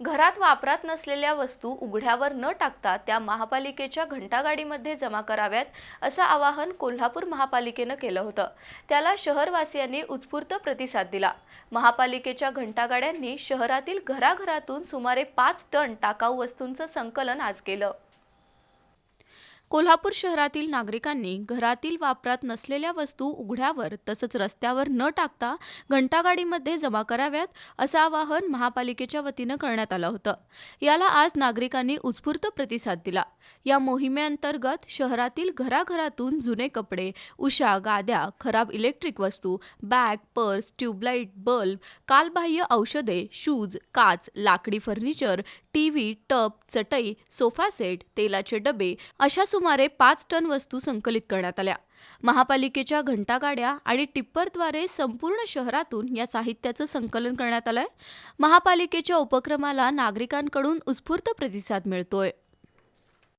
घरात वापरात नसलेल्या वस्तू उघड्यावर न टाकता त्या महापालिकेच्या घंटागाडीमध्ये जमा कराव्यात असं आवाहन कोल्हापूर महापालिकेनं केलं होतं. त्याला शहरवासियांनी उत्स्फूर्त प्रतिसाद दिला. महापालिकेच्या घंटागाड्यांनी शहरातील घराघरातून सुमारे पाच टन टाकाऊ वस्तूंचं संकलन आज केलं. कोल्हापूर शहरातील नागरिकांनी घरातील वापरात नसलेल्या वस्तू उघड्यावर तसंच रस्त्यावर न टाकता घंटागाडीमध्ये जमा कराव्यात असं आवाहन महापालिकेच्या वतीनं करण्यात आलं होतं. याला आज नागरिकांनी उत्स्फूर्त प्रतिसाद दिला. या मोहिमेअंतर्गत शहरातील घराघरातून जुने कपडे उशा गाद्या खराब इलेक्ट्रिक वस्तू बॅग पर्स ट्यूबलाईट बल्ब कालबाह्य औषधे शूज काच लाकडी फर्निचर टीव्ही टप चटई सोफा सेट तेलाचे डबे अशा सुमारे पाच टन वस्तू संकलित करण्यात आल्या. महापालिकेच्या घंटागाड्या आणि टिप्परद्वारे संपूर्ण शहरातून या साहित्याचं संकलन करण्यात आलंय. महापालिकेच्या उपक्रमाला नागरिकांकडून उत्स्फूर्त प्रतिसाद मिळतोय.